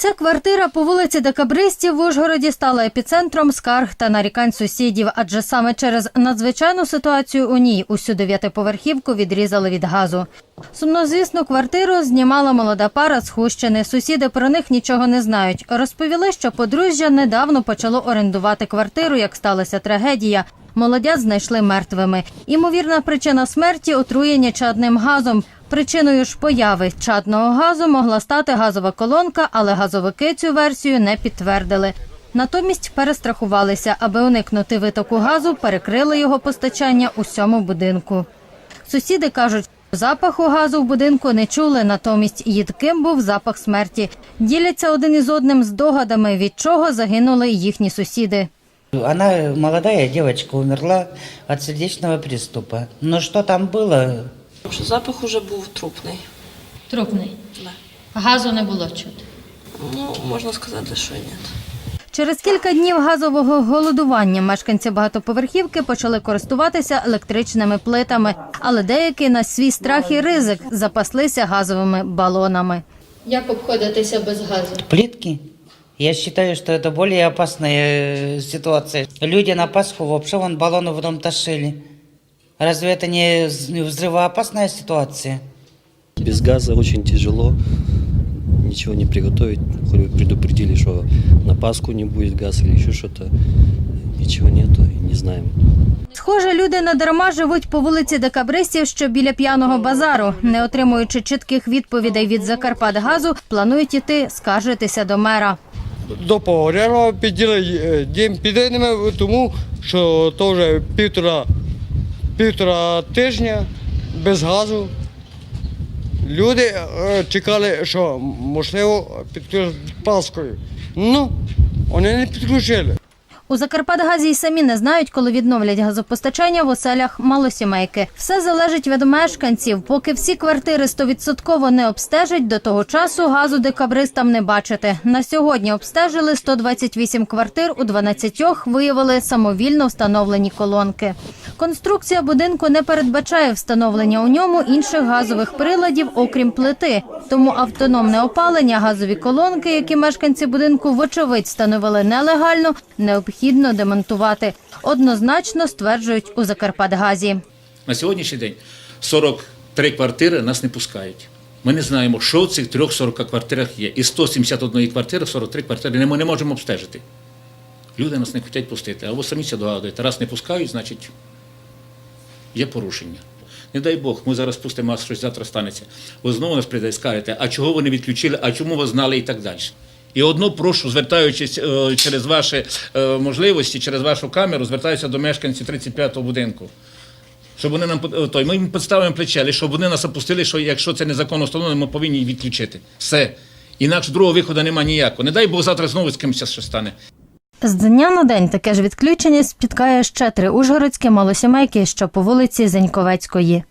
Ця квартира по вулиці Декабристів в Ужгороді стала епіцентром скарг та нарікань сусідів, адже саме через надзвичайну ситуацію у ній усю дев'ятиповерхівку відрізали від газу. Сумнозвісну квартиру знімала молода пара з Хущини. Сусіди про них нічого не знають. Розповіли, що подружжя недавно почало орендувати квартиру, як сталася трагедія. Молодят знайшли мертвими. Імовірна причина смерті отруєння чадним газом. Причиною ж появи чадного газу могла стати газова колонка, але газовики цю версію не підтвердили. Натомість перестрахувалися, аби уникнути витоку газу, перекрили його постачання усьому будинку. Сусіди кажуть, запаху газу в будинку не чули, натомість їдким був запах смерті. Діляться один із одним здогадами, від чого загинули їхні сусіди. Она, молодая девочка, умерла от сердечного приступа. Но что там было, Тому що запах уже був трупний. Трупний. Да. Газу не було чути. Ну, можна сказати, що ні. Через кілька днів газового голодування мешканці багатоповерхівки почали користуватися електричними плитами, але деякі на свій страх і ризик запаслися газовими балонами. Як обходитися без газу? плитки? Я считаю, что это более опасная э, ситуация. Люди на Пасху вообще вон баллоны в дом тащили. Разве это не з- не взрывоопасная ситуация? Без газа очень тяжело, ничего не приготовить. Хоть бы предупредили, что на Пасху не будет газ или еще что-то. Ничего нету и не знаем. Схоже, люди надарма живуть по вулиці Декабристів, що біля п'яного базару. Не отримуючи чітких відповідей від Закарпатгазу, планують іти скаржитися до мера. до погорялого підділи е, дім підійдемо, тому що то вже півтора, півтора тижня без газу. Люди е, чекали, що можливо підключать Паскою. Ну, вони не підключили. У Закарпатгазі й самі не знають, коли відновлять газопостачання в оселях малосімейки. Все залежить від мешканців. Поки всі квартири стовідсотково не обстежать, до того часу газу декабристам не бачити. На сьогодні обстежили 128 квартир, у 12 виявили самовільно встановлені колонки. Конструкція будинку не передбачає встановлення у ньому інших газових приладів, окрім плити. Тому автономне опалення, газові колонки, які мешканці будинку вочевидь встановили нелегально, необхідно демонтувати. Однозначно стверджують у Закарпатгазі. На сьогоднішній день 43 квартири нас не пускають. Ми не знаємо, що в цих трьох 40 квартирах є. Із 171 квартири 43 квартири ми не можемо обстежити. Люди нас не хочуть пустити, а ви самі це догадуєте. Раз не пускають, значить є порушення. Не дай Бог, ми зараз пустимо, а щось завтра станеться. Ви знову нас прийде і скажете, а чого ви не відключили, а чому ви знали і так далі. І одно прошу, звертаючись е, через ваші е, можливості, через вашу камеру, звертаюся до мешканців 35-го будинку. Щоб вони нам е, той, ми їм підставимо плече, але щоб вони нас опустили, що якщо це незаконно встановлено, ми повинні відключити. Все. Інакше другого виходу немає ніякого. Не дай Бог завтра знову з кимось що стане. З дня на день таке ж відключення спіткає ще три ужгородські малосімейки, що по вулиці Зеньковецької.